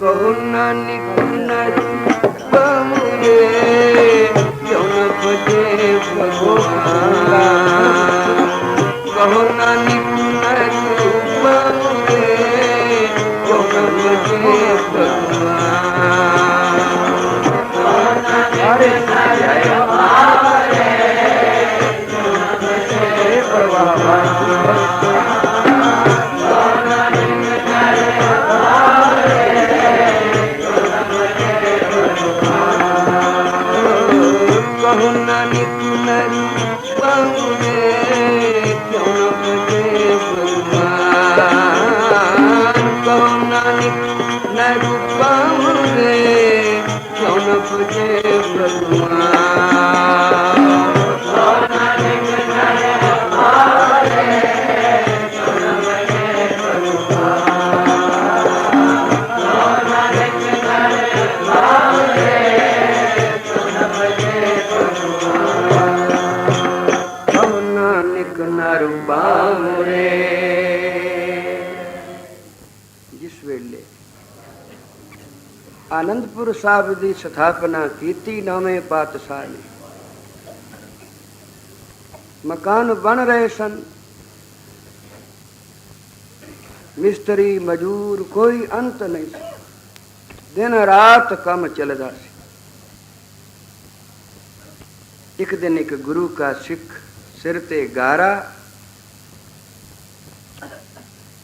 ਕਹੋ ਨਾਨਕ ਨਰ ਆਨੰਦਪੁਰ ਸਾਹਿਬ ਦੀ ਸਥਾਪਨਾ ਕੀਤੀ ਨਵੇਂ ਪਾਤਸ਼ਾਹ ਨੇ। ਮਕਾਨ ਬਣ ਰਹੇ ਸਨ। ਮਿਸਤਰੀ ਮਜ਼ਦੂਰ ਕੋਈ ਅੰਤ ਨਹੀਂ ਸੀ। ਦਿਨ ਰਾਤ ਕੰਮ ਚੱਲਦਾ ਸੀ। ਇੱਕ ਦਿਨ ਇੱਕ ਗੁਰੂ ਕਾ ਸਿੱਖ ਸਿਰ ਤੇ ਗਾਰਾ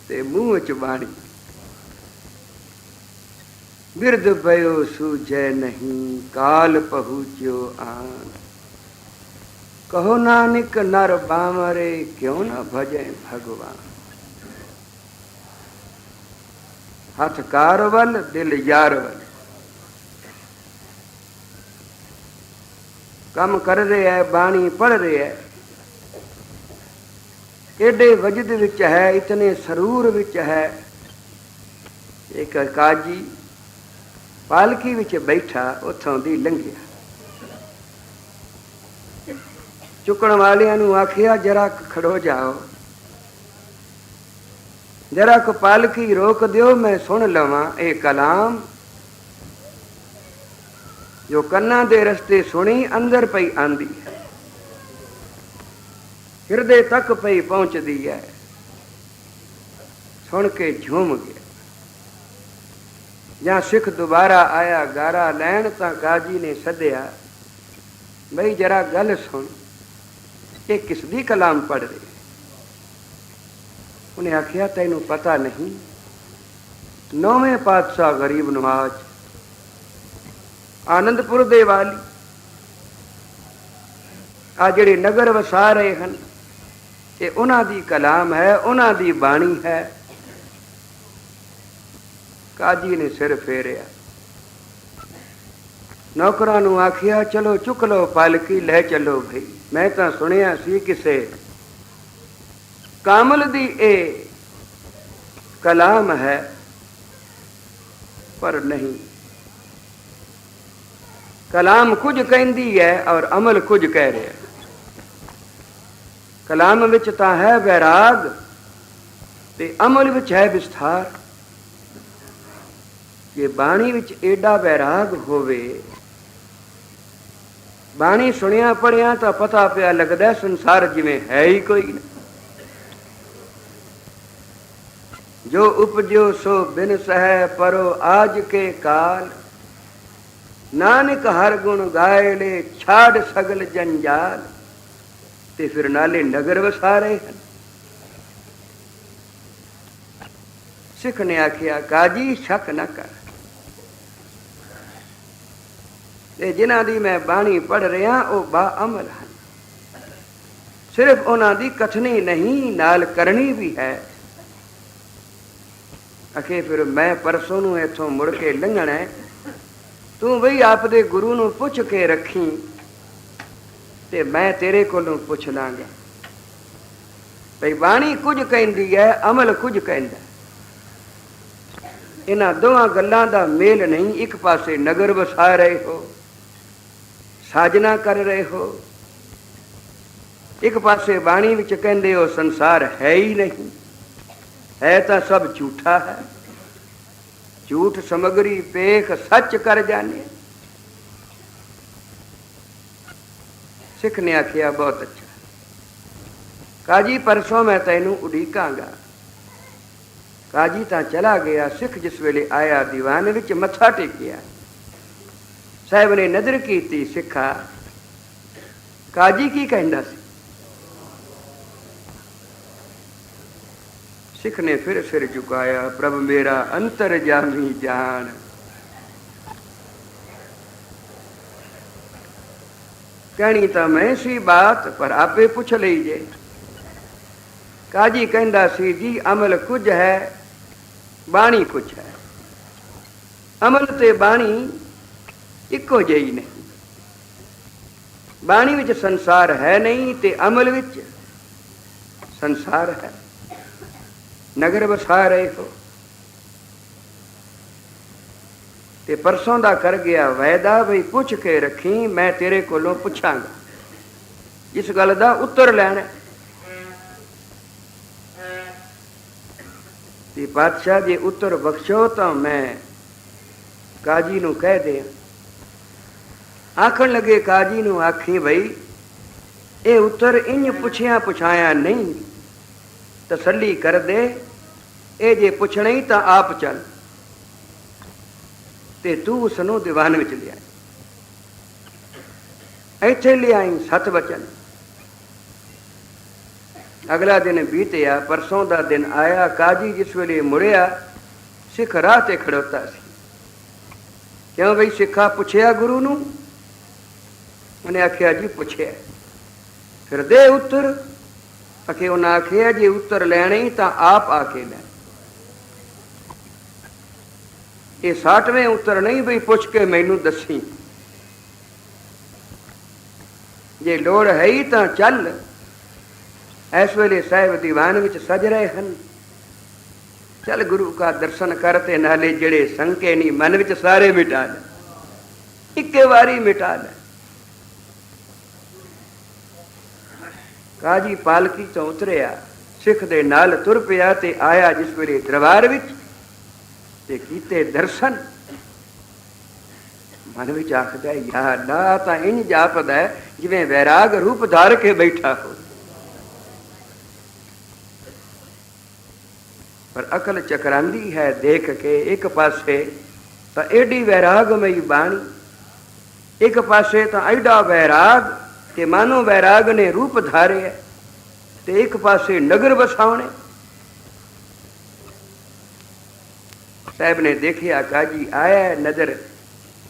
ਤੇ ਮੂੰਹ ਚ ਬਾਣੀ। ਬਿਰਧ ਪਇਓ ਸੂਝੈ ਨਹੀਂ, ਕਾਲ ਪਹੁੰਚਿਓ ਆਨ ਕਹੋ ਨਾਨਕ ਨਰ ਬਾਮਰੇ ਕਿਉ ਨਾ ਭਜੈ ਭਗਵਾਨ। ਹੱਥ ਕਾਰ ਵੱਲ, ਦਿਲ ਯਾਰ ਵੱਲ। ਕੰਮ ਕਰ ਰਿਹਾ ਹੈ, ਬਾਣੀ ਪੜ ਰਿਹਾ ਹੈ। ਏਡੇ ਵਜਦ ਵਿੱਚ ਹੈ, ਇਤਨੇ ਸਰੂਰ ਵਿੱਚ ਹੈ। ਇੱਕ ਕਾਜੀ ਪਾਲਕੀ ਵਿੱਚ ਬੈਠਾ, ਉੱਥੋਂ ਦੀ ਲੰਘਿਆ। ਚੁੱਕਣ ਵਾਲਿਆਂ ਨੂੰ ਆਖਿਆ, ਜਰਾ ਖੜੋ ਜਾਓ। ਜਰਾ ਕੁ ਪਾਲਕੀ ਰੋਕ ਦਿਓ, ਮੈਂ ਸੁਣ ਲਵਾਂ ਇਹ ਕਲਾਮ। ਜੋ ਕੰਨਾਂ ਦੇ ਰਸਤੇ ਸੁਣੀ, ਅੰਦਰ ਪਈ ਆਂਦੀ ਹੈ। ਹਿਰਦੇ ਤੱਕ ਪਈ ਪਹੁੰਚਦੀ ਹੈ। ਸੁਣ ਕੇ ਝੂਮ ਗਿਆ। ਜਾਂ ਸਿੱਖ ਦੁਬਾਰਾ ਆਇਆ ਗਾਰਾ ਲੈਣ ਤਾਂ ਕਾਜੀ ਨੇ ਸੱਦਿਆ, ਬਈ ਜਰਾ ਗੱਲ ਸੁਣ, ਇਹ ਕਿਸ ਦੀ ਕਲਾਮ ਪੜ ਰਹੀ ਉਹਨੇ ਆਖਿਆ, ਤੈਨੂੰ ਪਤਾ ਨਹੀਂ, ਨੌਵੇਂ ਪਾਤਸ਼ਾਹ ਗਰੀਬ ਨਵਾਜ, ਆਨੰਦਪੁਰ ਦੇ ਵਾਲੀ, ਆ ਜਿਹੜੇ ਨਗਰ ਵਸਾ ਰਹੇ ਹਨ, ਇਹ ਉਹਨਾਂ ਦੀ ਕਲਾਮ ਹੈ, ਉਹਨਾਂ ਦੀ ਬਾਣੀ ਹੈ। ਕਾਜੀ ਨੇ ਸਿਰ ਫੇਰਿਆ। ਨੌਕਰਾਂ ਨੂੰ ਆਖਿਆ, ਚਲੋ ਚੁੱਕ ਲਓ ਪਾਲਕੀ, ਲੈ ਚੱਲੋ ਭਈ। ਮੈਂ ਤਾਂ ਸੁਣਿਆ ਸੀ ਕਿਸੇ ਕਾਮਲ ਦੀ ਇਹ ਕਲਾਮ ਹੈ, ਪਰ ਨਹੀਂ। ਕਲਾਮ ਕੁਝ ਕਹਿੰਦੀ ਹੈ ਔਰ ਅਮਲ ਕੁਝ ਕਹਿ ਰਿਹਾ ਕਲਾਮ ਵਿੱਚ ਤਾਂ ਹੈ ਵੈਰਾਗ ਤੇ ਅਮਲ ਵਿੱਚ ਹੈ ਵਿਸਥਾਰ। ਜੇ ਬਾਣੀ ਵਿੱਚ ਏਡਾ ਵੈਰਾਗ ਹੋਵੇ। ਬਾਣੀ ਸੁਣਿਆ ਪੜਿਆ ਤਾਂ ਪਤਾ ਪਿਆ ਲੱਗਦਾ ਸੰਸਾਰ ਜਿਵੇਂ ਹੈ ਹੀ ਕੋਈ ਨਹੀਂ ਜੋ ਉਪਜਿਓ ਸੋ ਬਿਨ ਸਹਿ ਪਰੋ ਆਜ ਕੇ ਕਾਲ। ਨਾਨਕ ਹਰ ਗੁਣ ਗਾਏ ਲੈ ਛਾੜ ਸਗਲ ਜੰਜਾਲ। ਤੇ ਫਿਰ ਨਾਲੇ ਨਗਰ ਵਸਾਰੇ ਹਨ। ਸਿੱਖ ਨੇ ਆਖਿਆ, ਕਾਜੀ ਸ਼ੱਕ ਨਾ ਕਰ। ਤੇ ਜਿਨ੍ਹਾਂ ਦੀ ਮੈਂ ਬਾਣੀ ਪੜ ਰਿਹਾ, ਉਹ ਬਾ ਅਮਲ ਹਨ। ਸਿਰਫ ਉਹਨਾਂ ਦੀ ਕਥਨੀ ਨਹੀਂ, ਨਾਲ ਕਰਨੀ ਵੀ ਹੈ। ਅਖੇ ਫਿਰ ਮੈਂ ਪਰਸੋਂ ਨੂੰ ਇੱਥੋਂ ਮੁੜ ਕੇ ਲੰਘਣਾ ਤੂੰ ਬਈ ਆਪਦੇ ਗੁਰੂ ਨੂੰ ਪੁੱਛ ਕੇ ਰੱਖੀ, ਤੇ ਮੈਂ ਤੇਰੇ ਕੋਲੋਂ ਪੁੱਛ ਲਾਂਗਾ। ਭਈ ਬਾਣੀ ਕੁਝ ਕਹਿੰਦੀ ਹੈ, ਅਮਲ ਕੁਝ ਕਹਿੰਦਾ ਇਹਨਾਂ ਦੋਹਾਂ ਗੱਲਾਂ ਦਾ ਮੇਲ ਨਹੀਂ, ਇੱਕ ਪਾਸੇ ਨਗਰ ਵਸਾ ਰਹੇ ਹੋ ਸਾਜਨਾ ਕਰ ਰਹੇ ਹੋ। ਇੱਕ ਪਾਸੇ ਬਾਣੀ ਵਿੱਚ ਕਹਿੰਦੇ ਹੋ, ਸੰਸਾਰ ਹੈ ਹੀ ਨਹੀਂ। ਹੈ ਤਾਂ ਸਭ ਝੂਠਾ ਹੈ। ਝੂਠ ਸਮਗਰੀ ਪੇਖ ਸੱਚ ਕਰ ਜਾਣੇ। ਸਿੱਖ ਨੇ ਆਖਿਆ, ਬਹੁਤ ਅੱਛਾ। ਕਾਜੀ, ਪਰਸੋਂ ਮੈਂ ਤੈਨੂੰ ਉਡੀਕਾਂਗਾ। ਕਾਜੀ ਤਾਂ ਚਲਾ ਗਿਆ, ਸਿੱਖ ਜਿਸ ਵੇਲੇ ਆਇਆ, ਦੀਵਾਨ ਵਿੱਚ ਮੱਥਾ ਟੇਕਿਆ। ਸਾਹਿਬ ਨੇ ਨਜ਼ਰ ਕੀਤੀ ਸਿੱਖਾ। ਕਾਜੀ ਕੀ ਕਹਿੰਦਾ ਸੀ? ਸਿੱਖ ਨੇ ਫਿਰ ਸਿਰ ਝੁਕਾਇਆ, ਪ੍ਰਭ ਮੇਰਾ ਅੰਤਰ ਜਾਮੀ ਜਾਣ ਕਹਿਣੀ ਤਾਂ ਮੈਂ ਸੀ ਬਾਤ, ਪਰ ਆਪੇ ਪੁੱਛ ਲਈ ਜੇ। ਕਾਜੀ ਕਹਿੰਦਾ ਸੀ, ਜੀ, ਅਮਲ ਕੁਝ ਹੈ, ਬਾਣੀ ਕੁਝ ਹੈ। ਅਮਲ ਤੇ ਬਾਣੀ ਇੱਕੋ ਜਿਹੀ ਨਹੀਂ ਬਾਣੀ ਵਿੱਚ ਸੰਸਾਰ ਹੈ ਨਹੀਂ ਤੇ ਅਮਲ ਵਿੱਚ ਸੰਸਾਰ ਹੈ। ਨਗਰ ਵਸਾ ਰਹੇ ਹੋ। ਤੇ ਪਰਸੋਂ ਦਾ ਕਰ ਗਿਆ ਵਾਅਦਾ ਵੀ ਪੁੱਛ ਕੇ ਰੱਖੀ, ਮੈਂ ਤੇਰੇ ਕੋਲੋਂ ਪੁੱਛਾਂਗਾ। ਇਸ ਗੱਲ ਦਾ ਉੱਤਰ ਲੈਣਾ। ਤੇ ਬਾਦਸ਼ਾਹ ਜੇ ਉੱਤਰ ਬਖਸ਼ੋ ਤਾਂ ਮੈਂ ਕਾਜੀ ਨੂੰ ਕਹਿ ਦਿਆਂ। ਆਖਣ ਲੱਗੇ, ਕਾਜੀ ਨੂੰ ਆਖੀ ਭਈ ਇਹ ਉੱਤਰ ਇੰਜ ਪੁੱਛਿਆ ਪੁਛਾਇਆ ਨਹੀਂ, ਤਸੱਲੀ ਕਰ ਦੇ, ਇਹ ਜੇ ਪੁੱਛਣਾ ਹੀ ਤਾਂ ਆਪ ਚੱਲ। ਤੇ ਤੂੰ ਉਸ ਨੂੰ ਦੀਵਾਨ ਵਿੱਚ ਲਿਆਈ। ਇੱਥੇ ਲਿਆਈ ਸਤ ਬਚਨ। ਅਗਲਾ ਦਿਨ ਬੀਤਿਆ, ਪਰਸੋਂ ਦਾ ਦਿਨ ਆਇਆ, ਕਾਜੀ ਜਿਸ ਵੇਲੇ ਮੁੜਿਆ, ਸਿੱਖ ਰਾਹ ਤੇ ਖੜੋਤਾ ਸੀ। ਕਿਉਂ ਬਈ ਸਿੱਖਾ ਪੁੱਛਿਆ ਗੁਰੂ ਨੂੰ? ਉਹਨੇ ਆਖਿਆ, ਜੀ, ਪੁੱਛਿਆ ਫਿਰਦੇ ਉੱਤਰ। ਅਖੇ ਉਹਨਾਂ ਆਖਿਆ, ਜੇ ਉੱਤਰ ਲੈਣੇ ਤਾਂ ਆਪ ਆ ਕੇ ਲੈ। ਇਹ 60ਵੇਂ ਉੱਤਰ ਨਹੀਂ ਬਈ ਪੁੱਛ ਕੇ ਮੈਨੂੰ ਦੱਸੀ। ਜੇ ਲੋੜ ਹੈ ਹੀ ਤਾਂ ਚੱਲ। ਇਸ ਵੇਲੇ ਸਾਹਿਬ ਦੀਵਾਨ ਵਿੱਚ ਸਜ ਰਹੇ ਹਨ। ਚੱਲ ਗੁਰੂ ਕਾ ਦਰਸ਼ਨ ਕਰ ਤੇ ਨਾਲੇ ਜਿਹੜੇ ਸੰਕੇ ਨਹੀਂ, ਮਨ ਵਿੱਚ ਸਾਰੇ ਮਿਟਾ ਲੈ। ਇੱਕੇ ਵਾਰੀ ਮਿਟਾ ਲੈ। ਕਾਜੀ ਪਾਲਕੀ ਤੋਂ ਉਤਰਿਆ, ਸਿੱਖ ਦੇ ਨਾਲ ਤੁਰ ਪਿਆ ਤੇ ਆਇਆ ਜਿਸ ਵੇਲੇ ਦਰਬਾਰ ਵਿੱਚ ਤੇ ਕੀਤੇ ਦਰਸ਼ਨ। ਮਨ ਵਿੱਚ ਆਖਦਾ ਯਾ ਅੱਲਾ ਤਾਂ ਇੰਜ ਜਾਪਦਾ ਜਿਵੇਂ ਵੈਰਾਗ ਰੂਪ ਧਾਰ ਕੇ ਬੈਠਾ ਹੋ। ਪਰ ਅਕਲ ਚਕਰਾਂਦੀ ਹੈ ਦੇਖ ਕੇ ਇੱਕ ਪਾਸੇ ਤਾਂ ਏਡੀ ਵੈਰਾਗਮਈ ਬਾਣੀ, ਇੱਕ ਪਾਸੇ ਤਾਂ ਐਡਾ ਵੈਰਾਗ ਕਿ ਮਾਨੋ ਵੈਰਾਗ ਨੇ ਰੂਪ ਧਾਰਿਆ ਤੇ ਇੱਕ ਪਾਸੇ ਨਗਰ ਵਸਾਉਣੇ। ਸਾਹਿਬ ਨੇ ਦੇਖਿਆ ਕਾਜੀ ਆਇਆ ਨਜ਼ਰ,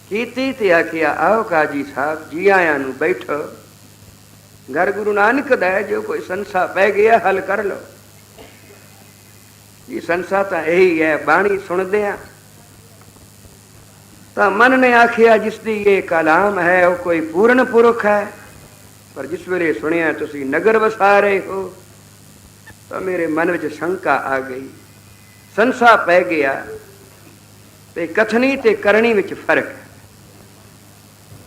ਕੀਤੀ ਤੇ ਆਖਿਆ, ਆਓ ਕਾਜੀ ਸਾਹਿਬ, ਜੀ ਆਇਆਂ ਨੂੰ ਬੈਠੋ। ਘਰ ਨਾਨਕ ਦਾ ਜੋ ਕੋਈ ਸੰਸਾ ਪੈ ਗਿਆ, ਹੱਲ ਕਰ ਲਓ। ਇਹ ਸੰਸਾ ਤਾਂ ਇਹੀ ਹੈ, ਬਾਣੀ ਸੁਣਦੇ ਆ। ਤਾਂ ਮਨ ਨੇ ਆਖਿਆ, ਜਿਸ ਦੀ ਇਹ ਕਲਾਮ ਹੈ, ਉਹ ਕੋਈ ਪੂਰਨ ਪੁਰਖ ਹੈ। ਪਰ ਜਿਸ ਵੇਲੇ ਸੁਣਿਆ ਤੁਸੀਂ ਨਗਰ ਵਸਾ ਰਹੇ ਹੋ, ਤਾਂ ਮੇਰੇ ਮਨ ਵਿੱਚ ਸ਼ੰਕਾ ਆ ਗਈ। ਸੰਸਾ ਪੈ ਗਿਆ ਤੇ ਕਥਨੀ ਤੇ ਕਰਨੀ ਵਿੱਚ ਫ਼ਰਕ ਹੈ।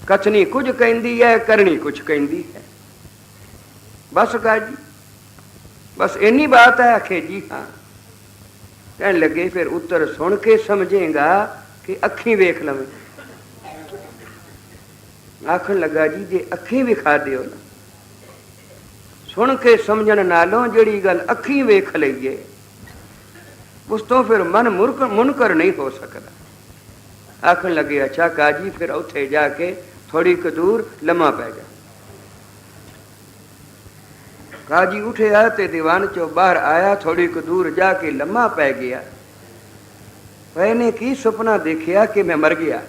ਕਥਨੀ ਕੁਝ ਕਹਿੰਦੀ ਹੈ, ਕਰਨੀ ਕੁਝ ਕਹਿੰਦੀ ਹੈ। ਬਸ ਕਾਜੀ, ਬਸ ਇੰਨੀ ਬਾਤ ਹੈ ਆਖੇ ਜੀ, ਹਾਂ। ਕਹਿਣ ਲੱਗੇ, ਫਿਰ ਉੱਤਰ ਸੁਣ ਕੇ ਸਮਝੇਗਾ ਕਿ ਅੱਖੀਂ ਵੇਖ ਲਵੇਂ। ਆਖਣ ਲੱਗਾ, ਜੀ, ਜੇ ਅੱਖੀਂ ਵਿਖਾ ਦਿਓ ਨਾ। ਸੁਣ ਕੇ ਸਮਝਣ ਨਾਲੋਂ ਜਿਹੜੀ ਗੱਲ ਅੱਖੀਂ ਵੇਖ ਲਈਏ, ਉਸ ਤੋਂ ਫਿਰ ਮਨ ਮੁਰਕ, ਮੁਨਕਰ ਨਹੀਂ ਹੋ ਸਕਦਾ। ਆਖਣ ਲੱਗੇ, ਅੱਛਾ ਕਾਜੀ, ਫਿਰ ਉੱਥੇ ਜਾ ਕੇ ਥੋੜੀ ਕੁ ਦੂਰ ਲੰਮਾ ਪੈ ਗਿਆ ਕਾਜੀ ਉਠਿਆ ਤੇ ਦੀਵਾਨ ਚੋਂ ਬਾਹਰ ਆਇਆ ਥੋੜੀ ਕੁ ਦੂਰ ਜਾ ਕੇ ਲੰਮਾ ਪੈ ਗਿਆ। ਇਹਨੇ ਕੀ ਸੁਪਨਾ ਦੇਖਿਆ ਕਿ ਮੈਂ ਮਰ ਗਿਆ?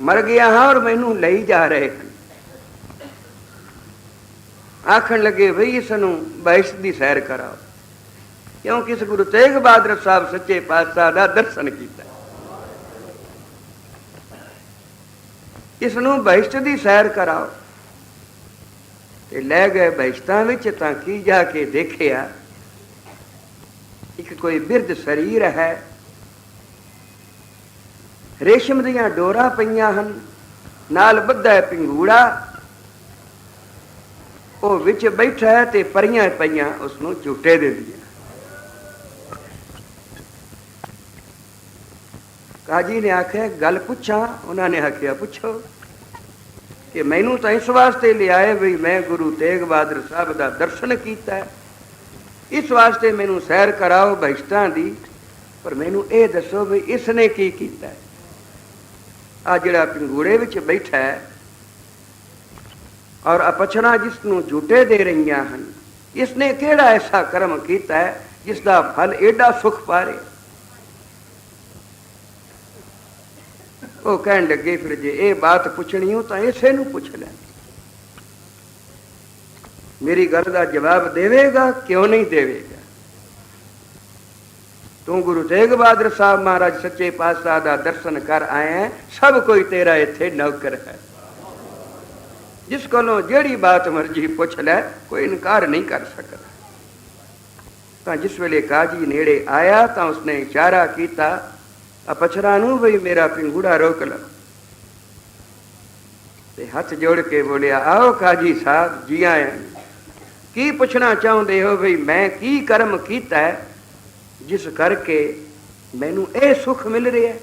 ਮਰ ਗਿਆ ਹਾਂ ਔਰ ਮੈਨੂੰ ਲਈ ਜਾ ਰਹੇ ਹਨ। ਆਖਣ ਲੱਗੇ, ਭਈ ਇਸ ਨੂੰ ਬਹਿਸ਼ ਦੀ ਸੈਰ ਕਰਾਓ। ਕਿਉਂਕਿ ਇਸ ਗੁਰੂ ਤੇਗ ਬਹਾਦਰ ਸਾਹਿਬ ਸੱਚੇ ਪਾਤਸ਼ਾਹ ਦਾ ਦਰਸ਼ਨ ਕੀਤਾ। ਇਸ ਨੂੰ ਬਹਿਸ਼ਤ ਦੀ ਸੈਰ ਕਰਾਓ। ਤੇ ਲੈ ਗਏ ਬਹਿਸ਼ਤਾਂ ਵਿੱਚ ਤਾਂ ਕੀ ਜਾ ਕੇ ਦੇਖਿਆ? ਇੱਕ ਕੋਈ ਬਿਰਧ ਸਰੀਰ ਹੈ ਰੇਸ਼ਮ ਦੀਆਂ ਡੋਰਾਂ ਪਈਆਂ ਹਨ, ਨਾਲ ਬੱਧਾ ਹੈ ਪਿੰਗੂੜਾ। ਉਹ ਵਿੱਚ ਬੈਠਾ ਹੈ ਤੇ ਪਰੀਆਂ ਪਈਆਂ ਉਸ ਨੂੰ ਝੂਟੇ ਦਿੰਦੀਆਂ ਕਾਜੀ ਨੇ ਆਖਿਆ, ਗੱਲ ਪੁੱਛਾਂ? ਉਹਨਾਂ ਨੇ ਆਖਿਆ, ਪੁੱਛੋ ਕਿ ਮੈਨੂੰ ਤਾਂ ਇਸ ਵਾਸਤੇ ਲਿਆਏ ਵੀ ਮੈਂ ਗੁਰੂ ਤੇਗ ਬਹਾਦਰ ਸਾਹਿਬ ਦਾ ਦਰਸ਼ਨ ਕੀਤਾ ਇਸ ਵਾਸਤੇ ਮੈਨੂੰ ਸੈਰ ਕਰਾਓ ਬਹਿਸ਼ਤਾਂ ਦੀ, ਪਰ ਮੈਨੂੰ ਇਹ ਦੱਸੋ ਵੀ ਇਸ ਨੇ ਕੀ ਕੀਤਾ ਆ ਜਿਹੜਾ ਪਿੰਗੂੜੇ ਵਿੱਚ ਬੈਠਾ ਹੈ ਔਰ ਅਪਛਣਾ ਜਿਸ ਨੂੰ ਝੂਟੇ ਦੇ ਰਹੀਆਂ ਹਨ ਇਸ ਨੇ ਕਿਹੜਾ ਐਸਾ ਕਰਮ ਕੀਤਾ ਹੈ ਜਿਸ ਦਾ ਫਲ ਐਡਾ ਸੁਖ ਪਾਰੇ? ਉਹ ਕਹਿਣ ਲੱਗੇ, ਫਿਰ ਜੇ ਇਹ ਬਾਤ ਪੁੱਛਣੀ ਹੋ ਤਾਂ ਇਸੇ ਨੂੰ ਪੁੱਛ ਲੈ। ਮੇਰੀ ਗੱਲ ਦਾ ਜਵਾਬ ਦੇਵੇਗਾ, ਕਿਉਂ ਨਹੀਂ ਦੇਵੇਗਾ? ਤੂੰ ਗੁਰੂ ਤੇਗ ਬਹਾਦਰ ਸਾਹਿਬ ਮਹਾਰਾਜ ਸੱਚੇ ਪਾਤਸ਼ਾਹ ਦਾ ਦਰਸ਼ਨ ਕਰ ਆਇਆ ਹੈ, ਸਭ ਕੋਈ ਤੇਰਾ ਇੱਥੇ ਨੌਕਰ ਹੈ। ਜਿਸ ਕੋਲੋਂ ਜਿਹੜੀ ਬਾਤ ਮਰਜ਼ੀ ਪੁੱਛ ਲੈ ਕੋਈ ਇਨਕਾਰ ਨਹੀਂ ਕਰ ਸਕਦਾ। ਤਾਂ ਜਿਸ ਵੇਲੇ ਕਾਜੀ ਨੇੜੇ ਆਇਆ ਤਾਂ ਉਸਨੇ ਇਸ਼ਾਰਾ ਕੀਤਾ ਅਪਛਰਾ ਨੂੰ ਵੀ ਮੇਰਾ ਪਿੰਗੂੜਾ ਰੋਕ ਲ। ਤੇ ਹੱਥ ਜੋੜ ਕੇ ਬੋਲਿਆ ਆਓ ਕਾਜੀ ਸਾਹਿਬ ਜੀ ਆਇਆਂ ਕੀ ਪੁੱਛਣਾ ਚਾਹੁੰਦੇ ਹੋ ਵੀ ਮੈਂ ਕੀ ਕਰਮ ਕੀਤਾ ਹੈ? ਜਿਸ ਕਰਕੇ ਮੈਨੂੰ ਇਹ ਸੁੱਖ ਮਿਲ ਰਿਹਾ ਹੈ।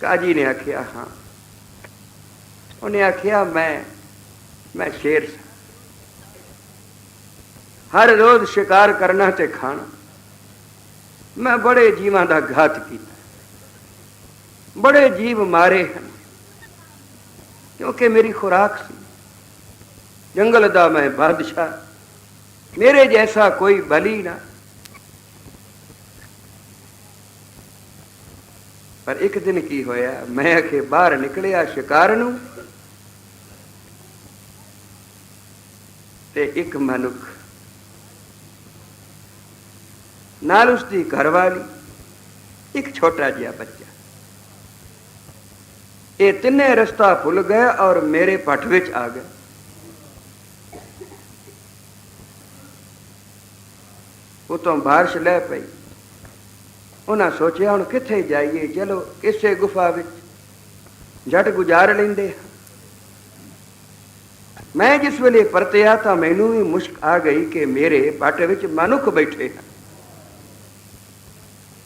ਕਾਜੀ ਨੇ ਆਖਿਆ, ਹਾਂ। ਉਹਨੇ ਆਖਿਆ, ਮੈਂ ਮੈਂ ਸ਼ੇਰ ਸਾਂ। ਹਰ ਰੋਜ਼ ਸ਼ਿਕਾਰ ਕਰਨਾ ਤੇ ਖਾਣਾ। ਮੈਂ ਬੜੇ ਜੀਵਾਂ ਦਾ ਘਾਤ ਕੀਤਾ। ਬੜੇ ਜੀਵ ਮਾਰੇ ਹਨ। ਕਿਉਂਕਿ ਮੇਰੀ ਖੁਰਾਕ ਸੀ। ਜੰਗਲ ਦਾ ਮੈਂ ਬਾਦਸ਼ਾਹ। ਮੇਰੇ ਜੈਸਾ ਕੋਈ ਬਲੀ ਨਾ। ਪਰ ਇੱਕ ਦਿਨ ਕੀ ਹੋਇਆ, ਮੈਂ ਅਖੇ ਬਾਹਰ ਨਿਕਲਿਆ ਸ਼ਿਕਾਰ ਨੂੰ ਤੇ ਇੱਕ ਮਨੁੱਖ ਨਾਲ ਉਸ ਦੀ ਘਰਵਾਲੀ, ਇੱਕ ਛੋਟਾ ਜਿਹਾ ਬੱਚਾ। ਇਹ ਤਿੰਨੇ ਰਸਤਾ ਭੁੱਲ ਗਏ ਔਰ ਮੇਰੇ ਪੱਠ ਵਿੱਚ ਆ ਗਏ। ਉਤੋਂ ਬਾਰਿਸ਼ ਲੈ ਪਈ। ਉਹਨਾਂ ਸੋਚਿਆ, ਹੁਣ ਕਿੱਥੇ ਜਾਈਏ? ਚਲੋ, ਕਿਸੇ ਗੁਫਾ ਵਿੱਚ ਜੱਟ ਗੁਜ਼ਾਰ ਲੈਂਦੇ ਹਾਂ। ਮੈਂ ਜਿਸ ਵੇਲੇ ਪਰਤਿਆ ਤਾਂ ਮੈਨੂੰ ਵੀ ਮੁਸ਼ਕ ਆ ਗਈ ਕਿ ਮੇਰੇ ਪੱਟ ਵਿੱਚ ਮਨੁੱਖ ਬੈਠੇ ਹਨ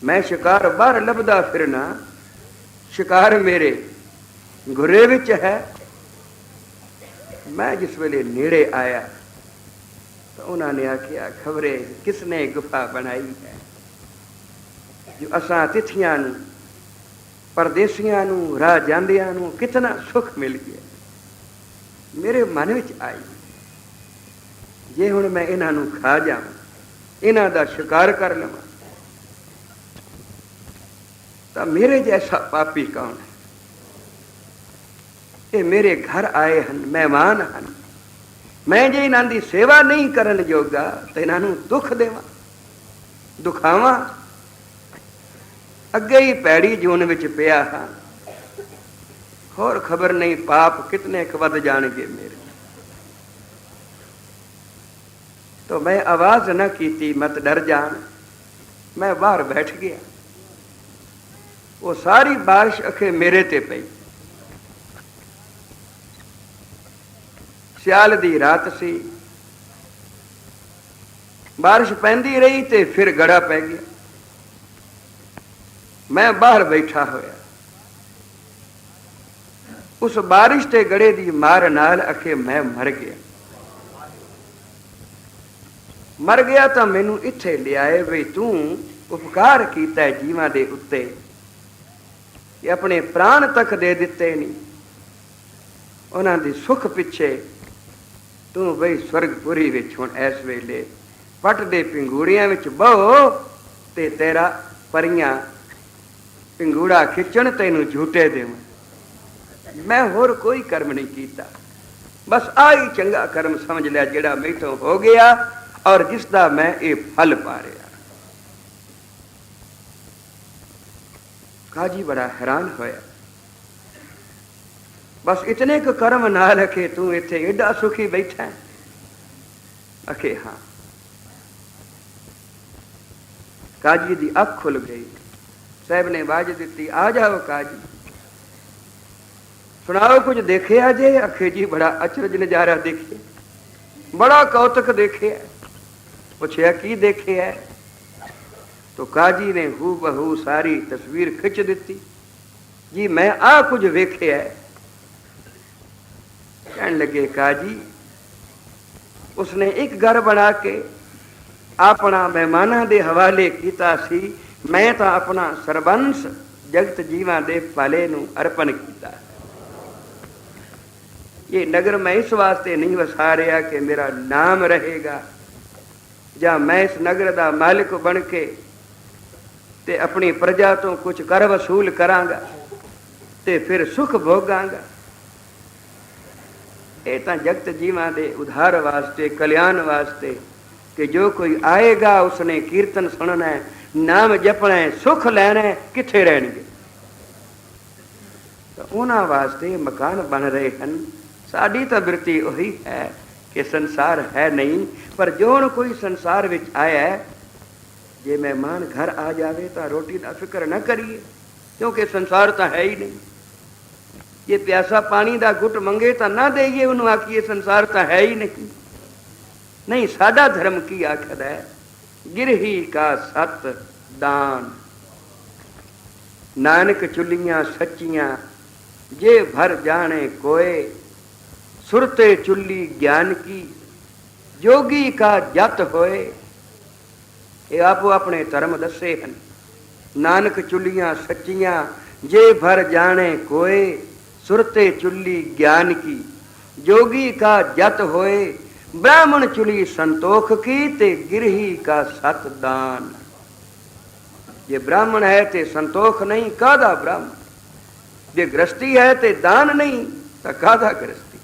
ਮੈਂ ਸ਼ਿਕਾਰ ਬਾਹਰ ਲੱਭਦਾ ਫਿਰਨਾ, ਸ਼ਿਕਾਰ ਮੇਰੇ ਗੁਰੇ ਵਿੱਚ ਹੈ। ਮੈਂ ਜਿਸ ਵੇਲੇ ਨੇੜੇ ਆਇਆ ਤਾਂ ਉਹਨਾਂ ਨੇ ਆਖਿਆ, ਖਬਰੇ ਕਿਸਨੇ ਗੁਫਾ ਬਣਾਈ ਹੈ? ਜੋ ਅਸਾਂ ਤਿਥੀਆਂ ਨੂੰ, ਪਰਦੇਸੀਆਂ ਨੂੰ ਰਾਹ ਜਾਂਦਿਆਂ ਨੂੰ ਕਿਤਨਾ ਸੁਖ ਮਿਲ ਗਿਆ। ਮੇਰੇ ਮਨ ਵਿੱਚ ਆਈ, ਜੇ ਹੁਣ ਮੈਂ ਇਹਨਾਂ ਨੂੰ ਖਾ ਜਾਵਾਂ, ਇਹਨਾਂ ਦਾ ਸ਼ਿਕਾਰ ਕਰ ਲਵਾਂ, ਤਾਂ ਮੇਰੇ ਜੈਸਾ ਪਾਪੀ ਕੌਣ ਹੈ? ਇਹ ਮੇਰੇ ਘਰ ਆਏ ਹਨ, ਮਹਿਮਾਨ ਹਨ। ਮੈਂ ਜੇ ਇਹਨਾਂ ਦੀ ਸੇਵਾ ਨਹੀਂ ਕਰਨ ਜੋਗਾ ਤੇ ਇਹਨਾਂ ਨੂੰ ਦੁੱਖ ਦੇਵਾਂ, ਦੁਖਾਵਾਂ। ਅੱਗੇ ਹੀ ਪੈੜੀ ਜੂਨ ਵਿੱਚ ਪਿਆ ਹਾਂ। ਹੋਰ ਖਬਰ ਨਹੀਂ, ਪਾਪ ਕਿਤਨੇ ਕੁ ਵੱਧ ਜਾਣਗੇ ਮੇਰੇ। ਤੋ ਮੈਂ ਆਵਾਜ਼ ਨਾ ਕੀਤੀ, ਮਤ ਡਰ ਜਾਣ। ਮੈਂ ਬਾਹਰ ਬੈਠ ਗਿਆ। ਉਹ ਸਾਰੀ ਬਾਰਿਸ਼ ਅਖੇ ਮੇਰੇ ਤੇ ਪਈ। ਸਿਆਲ ਦੀ ਰਾਤ ਸੀ। ਬਾਰਿਸ਼ ਪੈਂਦੀ ਰਹੀ ਤੇ ਫਿਰ ਗੜਾ ਪੈ ਗਿਆ। ਮੈਂ ਬਾਹਰ ਬੈਠਾ ਹੋਇਆ। ਉਸ ਬਾਰਿਸ਼ ਤੇ ਗੜੇ ਦੀ ਮਾਰ ਨਾਲ ਅਖੇ ਮੈਂ ਮਰ ਗਿਆ। ਮਰ ਗਿਆ ਤਾਂ ਮੈਨੂੰ ਇੱਥੇ ਲਿਆਏ ਵੀ ਤੂੰ ਉਪਕਾਰ ਕੀਤਾ ਜੀਵਾਂ ਦੇ ਉੱਤੇ। ਕਿ ਆਪਣੇ ਪ੍ਰਾਣ ਤੱਕ ਦੇ ਦਿੱਤੇ ਨਹੀਂ ਉਹਨਾਂ ਦੀ ਸੁਖ ਪਿੱਛੇ ਤੂੰ ਬਈ ਸਵਰਗਪੁਰੀ ਵਿੱਚ ਹੁਣ ਇਸ ਵੇਲੇ ਪੱਟ ਦੇ ਪਿੰਗੂੜੀਆਂ ਵਿੱਚ ਬਹੁ ਤੇ ਤੇਰਾ ਪਰੀਆਂ ਪਿੰਗੂੜਾ ਖਿੱਚਣ ਤੈਨੂੰ ਝੂਟੇ ਦੇਵਾਂ। ਮੈਂ ਹੋਰ ਕੋਈ ਕਰਮ ਨਹੀਂ ਕੀਤਾ। ਬਸ ਆਹੀ ਚੰਗਾ ਕਰਮ ਸਮਝ ਲਿਆ ਜਿਹੜਾ ਮੈਥੋਂ ਹੋ ਗਿਆ ਔਰ ਜਿਸ ਦਾ ਮੈਂ ਇਹ ਫਲ ਪਾ ਰਿਹਾ ਕਾਜੀ ਬੜਾ ਹੈਰਾਨ ਹੋਇਆ। ਬਸ ਇਤਨੇ ਕੁ ਕਰਮ ਨਾਲ ਹੈ ਤੂੰ ਇੱਥੇ ਏਡਾ ਸੁਖੀ ਬੈਠਾ ਅਖੇ ਹਾਂ। ਕਾਜੀ ਦੀ ਅੱਖ ਖੁੱਲ ਗਈ। ਸਾਹਿਬ ਨੇ ਬਾਜ ਦਿੱਤੀ, ਆ ਜਾਓ ਕਾਜੀ। ਸੁਣਾਓ ਕੁਝ ਦੇਖਿਆ ਜੇ? ਅਖੇ ਜੀ ਬੜਾ ਅਚਰਜ ਨਜ਼ਾਰਾ ਦੇਖਿਆ। ਬੜਾ ਕੌਤਕ ਦੇਖਿਆ। ਪੁੱਛਿਆ, ਕੀ ਦੇਖਿਆ? ਤੋ ਕਾਜੀ ਨੇ ਹੂ ਬਹੂ ਸਾਰੀ ਤਸਵੀਰ ਖਿੱਚ ਦਿੱਤੀ। ਜੀ, ਮੈਂ ਆ ਕੁਝ ਵੇਖਿਆ ਕਹਿਣ ਲੱਗੇ, ਕਾਜੀ, ਉਸਨੇ ਇੱਕ ਘਰ ਬਣਾ ਕੇ ਆਪਣਾ ਮਹਿਮਾਨਾਂ ਦੇ ਹਵਾਲੇ ਕੀਤਾ ਸੀ। ਮੈਂ ਤਾਂ ਆਪਣਾ ਸਰਬੰਸ ਜਗਤ ਜੀਵਾਂ ਦੇ ਭਲੇ ਨੂੰ ਅਰਪਣ ਕੀਤਾ। ਇਹ ਨਗਰ ਮੈਂ ਇਸ ਵਾਸਤੇ ਨਹੀਂ ਵਸਾ ਰਿਹਾ ਕਿ ਮੇਰਾ ਨਾਮ ਰਹੇਗਾ, ਜਾਂ ਮੈਂ ਇਸ ਨਗਰ ਦਾ ਮਾਲਕ ਬਣ ਕੇ ਤੇ ਆਪਣੀ ਪ੍ਰਜਾ ਤੋਂ ਕੁਝ ਕਰ ਵਸੂਲ ਕਰਾਂਗਾ ਤੇ ਫਿਰ ਸੁਖ ਭੋਗਾਂਗਾ। ਇਹ ਤਾਂ ਜਗਤ ਜੀਵਾਂ ਦੇ ਉਧਾਰ ਵਾਸਤੇ, ਕਲਿਆਣ ਵਾਸਤੇ ਕਿ ਜੋ ਕੋਈ ਆਏਗਾ, ਉਸਨੇ ਕੀਰਤਨ ਸੁਣਨਾ ਹੈ, ਨਾਮ ਜਪਣਾ ਹੈ, ਸੁਖ ਲੈਣਾ ਹੈ, ਕਿੱਥੇ ਰਹਿਣਗੇ? ਤਾਂ ਉਹਨਾਂ ਵਾਸਤੇ ਮਕਾਨ ਬਣ ਰਹੇ ਹਨ। ਸਾਡੀ ਤਾਂ ਬਿਰਤੀ ਉਹੀ ਹੈ ਕਿ ਸੰਸਾਰ ਹੈ ਨਹੀਂ, ਪਰ ਜੋ ਹੁਣ ਕੋਈ ਸੰਸਾਰ ਵਿੱਚ ਆਇਆ ਜੇ ਮਹਿਮਾਨ ਘਰ ਆ ਜਾਵੇ ਤਾਂ ਰੋਟੀ ਦਾ ਫਿਕਰ ਨਾ ਕਰੀਏ, ਕਿਉਂਕਿ ਸੰਸਾਰ ਤਾਂ ਹੈ ਹੀ ਨਹੀਂ। ਜੇ ਪਿਆਸਾ ਪਾਣੀ ਦਾ ਘੁੱਟ ਮੰਗੇ ਤਾਂ ਨਾ ਦੇਈਏ, ਉਹਨੂੰ ਆਖੀਏ ਸੰਸਾਰ ਤਾਂ ਹੈ ਹੀ ਨਹੀਂ। ਨਹੀਂ, ਸਾਡਾ ਧਰਮ ਕੀ ਆਖਦਾ ਹੈ? ਗਿਰਹੀ ਕਾ ਸਤ ਦਾਨ। ਨਾਨਕ ਚੁੱਲੀਆਂ ਸੱਚੀਆਂ, ਜੇ ਭਰ ਜਾਣੇ ਕੋਏ। ਸੁਰਤੇ ਚੁੱਲੀ ਗਿਆਨ ਕੀ, ਜੋਗੀ ਕਾ ਜਤ ਹੋਏ। ਇਹ ਆਪੋ ਆਪਣੇ ਧਰਮ ਦੱਸੇ ਹਨ। ਨਾਨਕ ਚੁੱਲੀਆਂ ਸੱਚੀਆਂ, ਜੇ ਭਰ ਜਾਣੇ ਕੋਏ। ਸੁਰਤੇ ਚੁੱਲੀ ਗਿਆਨ ਕੀ, ਜੋਗੀ ਕਾ ਜਤ ਹੋਏ, ਬ੍ਰਾਹਮਣ ਚੁਲੀ ਸੰਤੋਖ ਕੀ ਤੇ ਗਿਰਹੀ ਕਾ ਸਤ ਦਾਨ ਜੇ ਬ੍ਰਾਹਮਣ ਹੈ ਤੇ ਸੰਤੋਖ ਨਹੀਂ ਕਾਦਾ ਬ੍ਰਾਹਮਣ? ਜੇ ਗ੍ਰਸਤੀ ਹੈ ਤੇ ਦਾਨ ਨਹੀਂ, ਤਾਂ ਕਾਦਾ ਗ੍ਰਸਤੀ?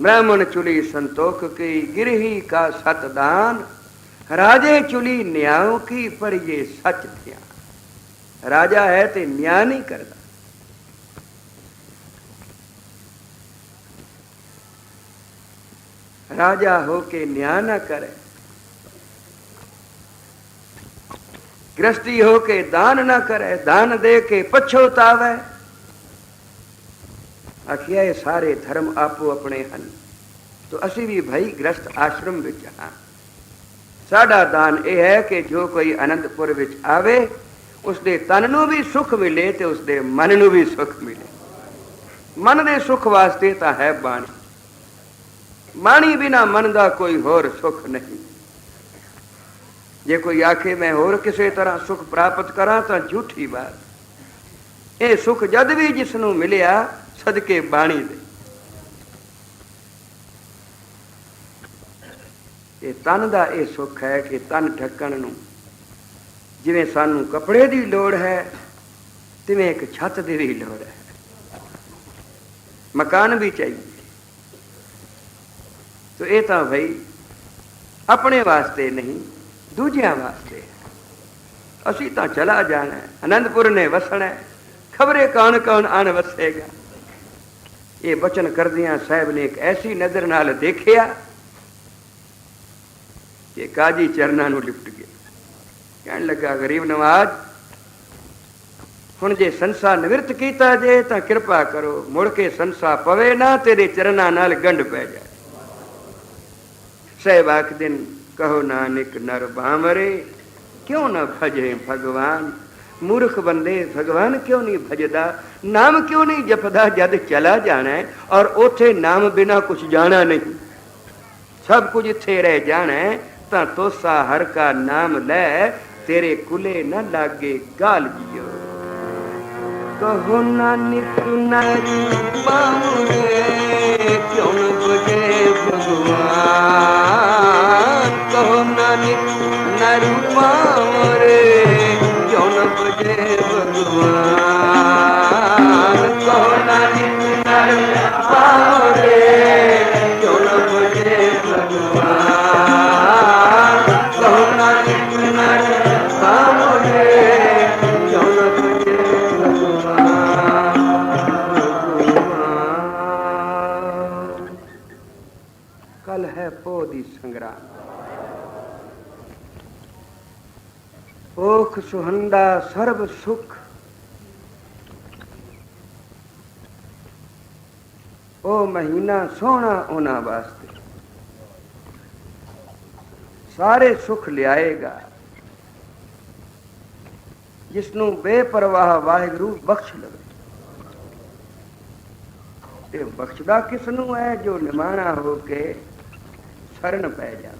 ਬ੍ਰਾਹਮਣ ਚੁਲੀ ਸੰਤੋਖ ਕੀ, ਗਿਰਹੀ ਕਾ ਸਤ ਦਾਨ ਰਾਜੇ ਚੁਲੀ ਨਿਆਉ ਕੀ, ਪਰ ਇਹ ਸੱਚ ਧਿਆਨ। ਰਾਜਾ ਹੈ ਤੇ ਨਿਆਂ ਨਹੀਂ ਕਰਦਾ। ਰਾਜਾ ਹੋ ਕੇ ਨਿਆਂ ਨਾ ਕਰੇ। ਗ੍ਰਸਤੀ ਹੋ ਕੇ ਦਾਨ ਨਾ ਕਰੇ, ਦਾਨ ਦੇ ਕੇ ਪਛੋਤਾਵੇ ਆਖਿਆ, ਇਹ ਸਾਰੇ ਧਰਮ ਆਪੋ ਆਪਣੇ ਹਨ। ਤੋ ਅਸੀਂ ਵੀ ਭਾਈ ਗ੍ਰਸਤ ਆਸ਼ਰਮ ਵਿੱਚ ਹਾਂ। ਸਾਡਾ ਦਾਨ ਇਹ ਹੈ ਕਿ ਜੋ ਕੋਈ ਅਨੰਦਪੁਰ ਵਿੱਚ ਆਵੇ ਉਸ ਦੇ ਤਨ ਨੂੰ ਵੀ ਸੁਖ ਮਿਲੇ ਤੇ ਉਸ ਦੇ ਮਨ ਨੂੰ ਵੀ ਸੁਖ ਮਿਲੇ। ਮਨ ਦੇ ਸੁਖ ਵਾਸਤੇ ਤਾਂ ਹੈ ਬਾਣੀ। ਬਾਣੀ ਬਿਨਾ ਮਨ ਦਾ ਕੋਈ ਹੋਰ ਸੁਖ ਨਹੀਂ। ਜੇ ਕੋਈ ਆਖੇ ਮੈਂ ਹੋਰ ਕਿਸੇ ਤਰ੍ਹਾਂ ਸੁਖ ਪ੍ਰਾਪਤ ਕਰਾਂ ਤਾਂ ਝੂਠੀ ਬਾਤ। ਇਹ ਸੁਖ ਜਦ ਵੀ ਜਿਸ ਨੂੰ ਮਿਲਿਆ ਸਦਕੇ ਬਾਣੀ ਦੇ। ਇਹ ਤਨ ਦਾ ਇਹ ਸੁੱਖ ਹੈ ਕਿ ਤਨ ਢੱਕਣ ਨੂੰ ਜਿਵੇਂ ਸਾਨੂੰ ਕੱਪੜੇ ਦੀ ਲੋੜ ਹੈ, ਤਿਵੇਂ ਇੱਕ ਛੱਤ ਦੀ ਵੀ ਲੋੜ ਹੈ। ਮਕਾਨ ਵੀ ਚਾਹੀਦਾ। ਤੋ ਇਹ ਤਾਂ ਭਈ ਆਪਣੇ ਵਾਸਤੇ ਨਹੀਂ, ਦੂਜਿਆਂ ਵਾਸਤੇ। ਅਸੀਂ ਤਾਂ ਚਲਾ ਜਾਣਾ, ਅਨੰਦਪੁਰ ਨੇ ਵਸਣਾ, ਖਬਰੇ ਕੌਣ ਕੌਣ ਆਣ ਵਸੇਗਾ। ਇਹ ਬਚਨ ਕਰਦਿਆਂ ਸਾਹਿਬ ਨੇ ਇੱਕ ਐਸੀ ਨਜ਼ਰ ਨਾਲ ਦੇਖਿਆ ਕਿ ਕਾਜੀ ਚਰਨਾਂ ਨੂੰ ਲਿਪਟ ਗਿਆ। ਕਹਿਣ ਲੱਗਾ, ਗਰੀਬ ਨਵਾਜ, ਹੁਣ ਜੇ ਸੰਸਾ ਨਿਵਰਤ ਕੀਤਾ ਜੇ ਤਾਂ ਕਿਰਪਾ ਕਰੋ, ਮੁੜ ਕੇ ਸੰਸਾ ਪਵੇ ਨਾ, ਤੇਰੇ ਚਰਨਾਂ ਨਾਲ ਗੰਢ ਪੈ ਜਾਏ। ਸਹਿਬ ਆਖਦੇ ਕਹੋ ਨਾਨਕ ਨਰ ਬਾਮਰੇ ਕਿਉਂ ਨਾ ਭਜੇ ਭਗਵਾਨ ਮੂਰਖ ਬੰਦੇ ਭਗਵਾਨ ਕਿਉਂ ਨਹੀਂ ਭਜਦਾ ਨਾਮ ਕਿਉਂ ਨਹੀਂ ਜਪਦਾ ਜਦ ਚਲਾ ਜਾਣਾ ਹੈ ਔਰ ਉਥੇ ਨਾਮ ਬਿਨਾ ਕੁਝ ਜਾਣਾ ਨਹੀਂ ਸਭ ਕੁਝ ਇੱਥੇ ਰਹਿ ਜਾਣਾ ਹੈ, ਤਾਂ ਤੋਸਾ ਹਰ ਕਾ ਨਾਮ ਲੈ ਤੇਰੇ ਕੁਲੇ ਨਾ ਲਾਗੇ ਗਾਲ ਜੀਓ ਕਹੋ ਨਾਨਕ ਨਾਰੀ ਬਾਮਰੇ ਕਿਉਂ ਨ ਬਜੇ ਭਗਵਾਨ ਕਹੋ ਨਾਨਕ ਨਾਰੀ ਬਾਮਰੇ ਕਿਉਂ ਨ ਹੈ ਪੋ ਦੀ ਸੰਗਰਾਮ। ਓਖ ਸੁਹੰਦਾ ਸਰਬ ਸੁਖ। ਉਹ ਮਹੀਨਾ ਸੋਹਣਾ ਉਹਨਾਂ ਵਾਸਤੇ। ਸਾਰੇ ਸੁਖ ਲਿਆਏਗਾ। ਜਿਸ ਨੂੰ ਬੇਪਰਵਾਹ ਵਾਹਿਗੁਰੂ ਬਖਸ਼ ਲਵੇ। ਤੇ ਬਖਸ਼ਦਾ ਕਿਸ ਨੂੰ ਹੈ ਜੋ ਨਿਮਾਣਾ ਹੋ ਕੇ ਸ਼ਰਨ ਪੈ ਜਾਂਦਾ